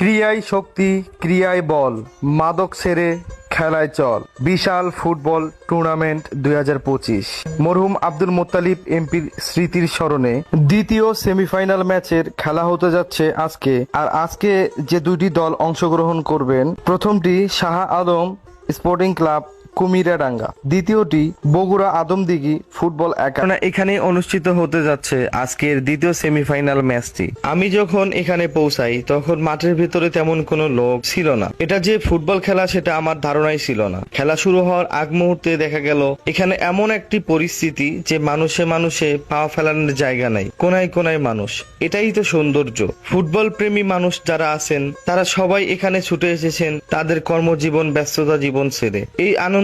ক্রিয়ায় শক্তি ক্রিয়ায় বল। মাদক সেরে খেলায় চল। বিশাল ফুটবল টুর্নামেন্ট দুই মরহুম আব্দুল মোত্তালিব এমপির স্মৃতির স্মরণে দ্বিতীয় সেমিফাইনাল ম্যাচের খেলা হতে যাচ্ছে আজকে। আর আজকে যে দুটি দল অংশগ্রহণ করবেন, প্রথমটি শাহ আলম স্পোর্টিং ক্লাব কুমিরাডাঙ্গা। দ্বিতীয়টি বগুড়া আদমদিঘি ফুটবল একাডেমি এখানে অনুষ্ঠিত হতে যাচ্ছে আজকের দ্বিতীয় সেমিফাইনাল ম্যাচটি। আমি যখন এখানে পৌঁছাই, তখন মাঠের ভিতরে তেমন কোনো লোক ছিল না। এটা যে ফুটবল খেলা, সেটা আমার ধারণাই ছিল না। খেলা শুরু হওয়ার আগ মুহূর্তে দেখা গেল, এখানে এমন একটি পরিস্থিতি যে মানুষে মানুষে পা ফেলানোর জায়গা নাই, কোনায় কোনায় মানুষ। এটাই তো সৌন্দর্য। ফুটবল প্রেমী মানুষ যারা আছেন, তারা সবাই এখানে ছুটে এসেছেন, তাদের কর্মজীবন, ব্যস্ততা জীবন ছেড়ে। এই আনন্দ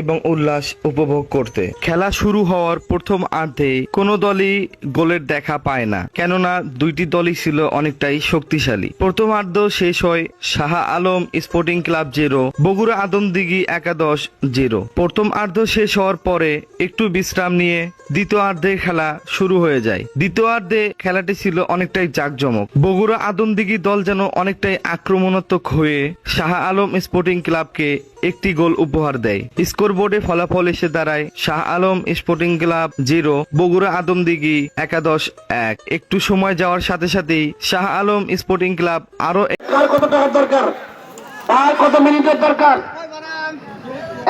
এবং উল্লাস উপভোগ করতে। খেলা শুরু হওয়ার প্রথম আর্ধে কোনো দলই গোলের দেখা পায় না, কেননা দুইটি দলই ছিল অনেকটাই শক্তিশালী। প্রথম আর্ধ শেষ হয় Shah Alam sporting club zero, Bogura Adamdighi একাদশ জিরো। প্রথম আর্ধ শেষ হওয়ার পরে একটু বিশ্রাম নিয়ে দ্বিতীয় আর্ধের খেলা শুরু হয়ে যায়। দ্বিতীয় আর্ধে খেলাটি ছিল অনেকটাই জাঁকজমক। বগুড়া আদমদিঘি দল যেন অনেকটাই আক্রমণাত্মক হয়ে শাহ আলম স্পোর্টিং ক্লাবকে একটি গোল উপহার দেয়। স্কোর বোর্ডে ফলাফল এসে দাঁড়ায় Shah Alam sporting club zero Bogura Adamdighi একাদশ এক। একটু সময় যাওয়ার সাথে সাথেই শাহ আলম স্পোর্টিং ক্লাব আরও কত টাকার দরকার? আর কত মিনিটের দরকার?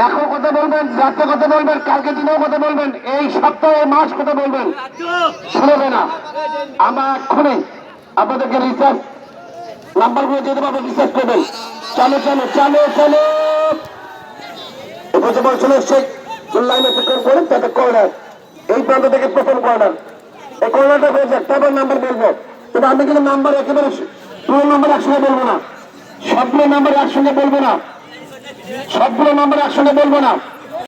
এখন কথা বলবেন রাত্রে কথা বলবেন কালকে দিনেও কথা বলবেন এই সপ্তাহে মাস কথা বলবেন। শুনবে না। আমরা এক্ষুনি আপনাদেরকে রিসার্চ নাম্বারগুলো দেবো, আপনি রিসার্চ করবেন। চলো চলো চলো চলো। করেন কর্নার এই প্রান্ত থেকে প্রথম কর্নার এই কর্নারটা তারপর নাম্বার বলব। তবে আমি কিন্তু নাম্বার একেবারে পুরো নাম্বার একসঙ্গে বলব না। সবগুলো নাম্বার একসঙ্গে বলব না। সবগুলো নাম্বার একসঙ্গে বলব না।